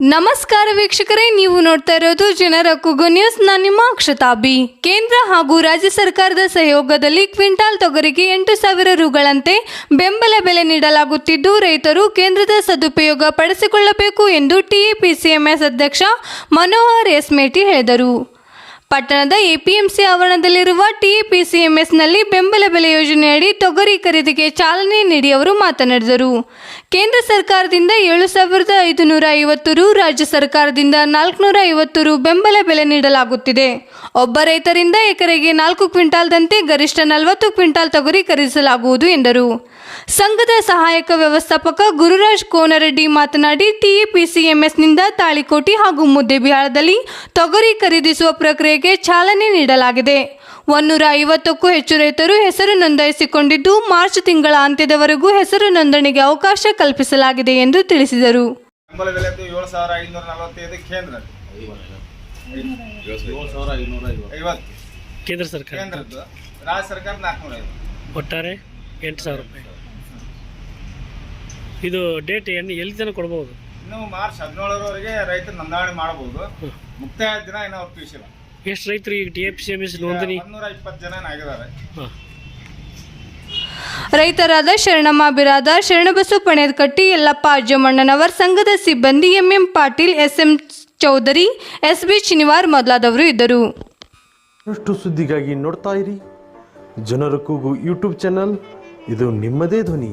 ನಮಸ್ಕಾರ ವೀಕ್ಷಕರೇ, ನೀವು ನೋಡ್ತಾ ಇರೋದು ಜನರ ಕುಗು ನ್ಯೂಸ್. ನಾನು ನಿಮ್ಮ ಅಕ್ಷತಾಬಿ ಕೇಂದ್ರ ಹಾಗೂ ರಾಜ್ಯ ಸರ್ಕಾರದ ಸಹಯೋಗದಲ್ಲಿ ಕ್ವಿಂಟಾಲ್ ತೊಗರಿಗೆ ಎಂಟು ಸಾವಿರ ರುಗಳಂತೆ ಬೆಂಬಲ ಬೆಲೆ ನೀಡಲಾಗುತ್ತಿದ್ದು, ರೈತರು ಕೇಂದ್ರದ ಸದುಪಯೋಗ ಪಡಿಸಿಕೊಳ್ಳಬೇಕು ಎಂದು ಟಿಎಪಿಸಿಎಂಎಸ್ ಅಧ್ಯಕ್ಷ ಮನೋಹರ್ ಎಸ್ಮೇಟಿ ಹೇಳಿದರು. ಪಟ್ಟಣದ ಎಪಿಎಂಸಿ ಆವರಣದಲ್ಲಿರುವ ಟಿಪಿಸಿಎಂಎಸ್ನಲ್ಲಿ ಬೆಂಬಲ ಬೆಲೆ ಯೋಜನೆಯಡಿ ತೊಗರಿ ಖರೀದಿಗೆ ಚಾಲನೆ ನೀಡಿ ಅವರು ಮಾತನಾಡಿದರು. ಕೇಂದ್ರ ಸರ್ಕಾರದಿಂದ ಏಳು ಸಾವಿರದ ಐದುನೂರ ಐವತ್ತು ರು, ರಾಜ್ಯ ಸರ್ಕಾರದಿಂದ ನಾಲ್ಕುನೂರ ಐವತ್ತು ರು ಬೆಂಬಲ ಬೆಲೆ ನೀಡಲಾಗುತ್ತಿದೆ. ಒಬ್ಬ ರೈತರಿಂದ ಎಕರೆಗೆ ನಾಲ್ಕು ಕ್ವಿಂಟಾಲ್ದಂತೆ ಗರಿಷ್ಠ ನಲವತ್ತು ಕ್ವಿಂಟಾಲ್ ತೊಗರಿ ಖರೀದಿಸಲಾಗುವುದು ಎಂದರು. ಸಂಘದ ಸಹಾಯಕ ವ್ಯವಸ್ಥಾಪಕ ಗುರುರಾಜ್ ಕೋನರೆಡ್ಡಿ ಮಾತನಾಡಿ ಟಿಎಪಿಸಿಎಂಎಸ್ನಿಂದ ತಾಳಿಕೋಟಿ ಹಾಗೂ ಮುದ್ದೆಬಿಹಾಳದಲ್ಲಿ ತೊಗರಿ ಖರೀದಿಸುವ ಪ್ರಕ್ರಿಯೆಗೆ ಚಾಲನೆ ನೀಡಲಾಗಿದೆ. ಒನ್ನೂರ ಐವತ್ತಕ್ಕೂ ಹೆಚ್ಚು ರೈತರು ಹೆಸರು ನೋಂದಾಯಿಸಿಕೊಂಡಿದ್ದು ಮಾರ್ಚ್ ತಿಂಗಳ ಅಂತ್ಯದವರೆಗೂ ಹೆಸರು ನೋಂದಣಿಗೆ ಅವಕಾಶ ಕಲ್ಪಿಸಲಾಗಿದೆ ಎಂದು ತಿಳಿಸಿದರು. ಕೇಂದ್ರ. ಸರ್ಕಾರ ಕೇಂದ್ರದ್ದು. ರಾಜ್ಯ ಸರ್ಕಾರ ನಾಲ್ಕುನೂರ ಐವತ್ತು. ಒಟ್ಟಾರೆ ಎಂಟು ಸಾವಿರ ರೂಪಾಯಿ. ಇದು ಡೇಟ್ ಎಣ್ಣೆ ಎಲ್ಲಿ ತನಕ ಕೊಡ್ಬೋದು? ಇನ್ನು ಮಾರ್ಚ್ ಹದಿನೇಳರವರೆಗೆ ರೈತರು ನೋಂದಣಿ ಮಾಡಬಹುದು. ಮುಕ್ತಾಯ ದಿನ ಏನೋ ಅವ್ರು ತಿಳಿಸಿಲ್ಲ. ಎಷ್ಟು ರೈತರು ಈಗ T F C M S ನೋಂದಣಿ? ಮುನ್ನೂರ ಇಪ್ಪತ್ತು ಜನ ಆಗಿದ್ದಾರೆ. ಹಾಂ. ರೈತರಾದ ಶರಣಮ್ಮ ಬಿರಾದಾರ್ ಶರಣಬಸು ಪಣೇದ್ಕಟ್ಟಿ ಯಲ್ಲಪ್ಪ ಅಜ್ಜಮಣ್ಣನವರ್ ಸಂಘದ ಸಿಬ್ಬಂದಿ M M Patil S M Chaudhari S B Shanivar ಮೊದಲಾದವರು ಇದ್ದರು. ಅಷ್ಟು ಸುದ್ದಿಗಾಗಿ ನೋಡ್ತಾ ಇರಿ? ಜನರ ಕೂಗು ಯೂಟ್ಯೂಬ್ ಚಾನಲ್ ಇದು ನಿಮ್ಮದೇ ಧ್ವನಿ.